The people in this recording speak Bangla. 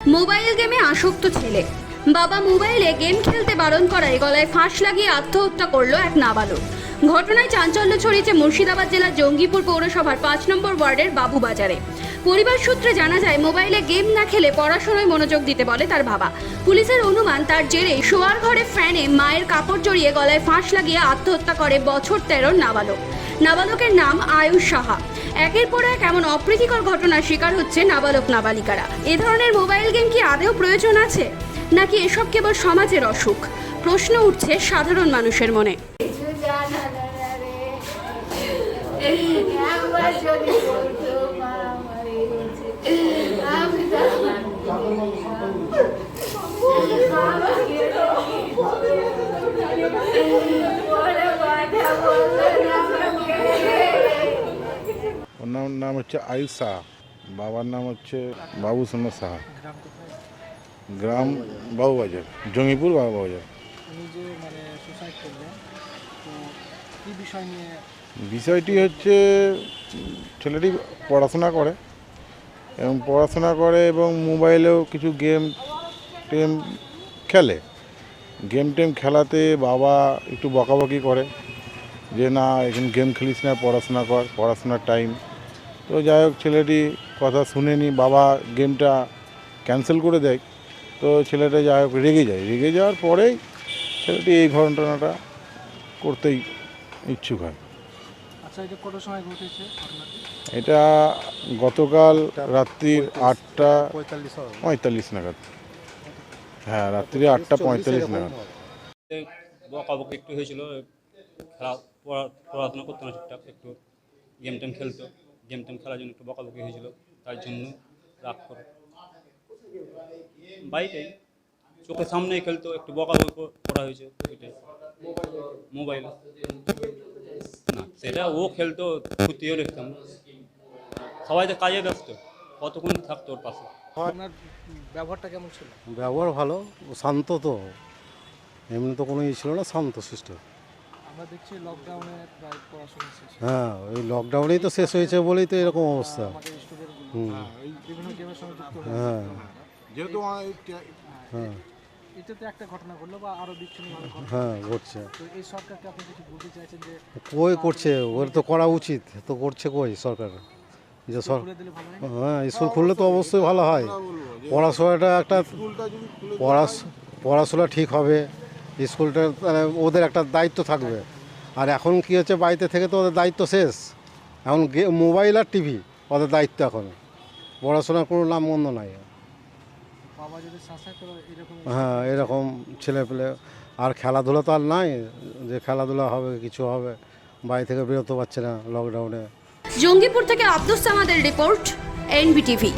মোবাইল গেমে আসক্ত ছেলে। বাবা মোবাইলে গেম খেলতে বারণ করায় গলায় ফাঁস লাগিয়ে আত্মহত্যা করল এক নাবালক। ঘটনায় চাঞ্চল্য ছড়িয়েছে মুর্শিদাবাদ জেলার জঙ্গিপুর পৌরসভার পাঁচ নম্বর ওয়ার্ডের বাবুবাজারে। পরিবার সূত্রে জানা যায়, মোবাইলে গেম না খেলে পড়াশোনায় মনোযোগ দিতে বলে তার বাবা। পুলিশের অনুমান, তার জেরে শোয়ার ঘরে ফ্যানে মায়ের কাপড় জড়িয়ে গলায় ফাঁস লাগিয়ে আত্মহত্যা করে বছর তেরোর নাবালক। নাবালকের নাম আয়ুষ সাহা। একের পর এক এমন অপ্রীতিকর ঘটনার শিকার হচ্ছে নাবালক, নাবালিকারা। এ ধরনের মোবাইল গেম কি আদেও প্রয়োজন আছে? নাকি এসব কেবল সমাজের অসুখ? প্রশ্ন উঠছে সাধারণ মানুষের মনে বলতো মা মরে গেছে আমি তো আমাকে পরে কথা বলতো না আমাকে ওর নাম হচ্ছে আয়ুষ সাহা বাবার নাম হচ্ছে বাবু সোনা সাহা। গ্রাম বাবুবাজার জঙ্গিপুর বাবুবাজার। মানে বিষয়টি হচ্ছে ছেলেটি পড়াশোনা করে এবং পড়াশোনা করে এবং মোবাইলেও কিছু গেম টেম খেলে। গেম টেম খেলাতে বাবা একটু বকাবকি করে যে না এখন গেম খেলিস না পড়াশোনা কর পড়াশোনার টাইম তো যাই হোক ছেলেটি কথা শুনেনি বাবা গেমটা ক্যান্সেল করে দেয়। তো ছেলেটা যাই হোক রেগে যায়। রেগে যাওয়ার পরেই ছেলেটি এই ঘটনাটা করতেই ইচ্ছুক হয়। আচ্ছা এটা গতকাল রাত্রির আটটা পঁয়তাল্লিশ পঁয়তাল্লিশ নাগাদ। হ্যাঁ রাত্রি আটটা পঁয়তাল্লিশ নাগাদ। বকাবকি একটু হয়েছিল খেলা পড়াশোনা করতো না ঠিকঠাক একটু গেম টেম খেলতো। গেম টেম খেলার জন্য একটু বকাবকি হয়েছিল তার জন্য রাগ করে। বাড়িতেই চোখের সামনেই খেলতো একটু বকাবকি কর- করা হয়েছে ওইটাই মোবাইল না সেটা ও খেলতো ফুটিয়েও দেখতাম। সবাই তো কাজে ব্যস্ত কতক্ষণ থাকতো ওর পাশে? আপনার ব্যবহারটা কেমন ছিল? ব্যবহার ভালো ও শান্ত তো। এমনি তো কোনো ই ছিল না শান্ত শিষ্ট হ্যাঁ ওই লকডাউনেই তো শেষ হয়েছে বলেই তো এরকম অবস্থা। হুম। সঙ্গে যুক্ত হয়ে হ্যাঁ। যেহেতু হ্যাঁ এটাতে একটা ঘটনা ঘটলো বা আরও বিচ্ছিন্নভাবে হ্যাঁ করছে তো এই সরকারকে আপনি কিছু বলতে চাইছেন যে কই করছে? ওর তো করা উচিত। তো করছে কই সরকার? যে সর খুলে দিলে ভালো হয়? হ্যাঁ স্কুল খুললে তো অবশ্যই ভালো হয়। পড়াশোনাটা একটা পড়াশ- পড়াশোনা ঠিক হবে। স্কুলটা মানে ওদের একটা দায়িত্ব থাকবে। আর এখন কি হচ্ছে বাড়িতে থেকে তো ওদের দায়িত্ব শেষ। এখন গে মোবাইল আর টিভি ওদের দায়িত্ব এখন। পড়াশোনার কোনো নাম নামগন্ধ নাই। বাবা যদি শাসা করে এরকম হ্যাঁ এরকম ছেলে পেলে আর খেলাধুলা তো আর নাই যে খেলাধুলা হবে কিছু হবে বাড়ি থেকে বেরোতে পারছে না লকডাউনে জঙ্গিপুর থেকে আব্দুস সামাদের রিপোর্ট এনবিটিভি।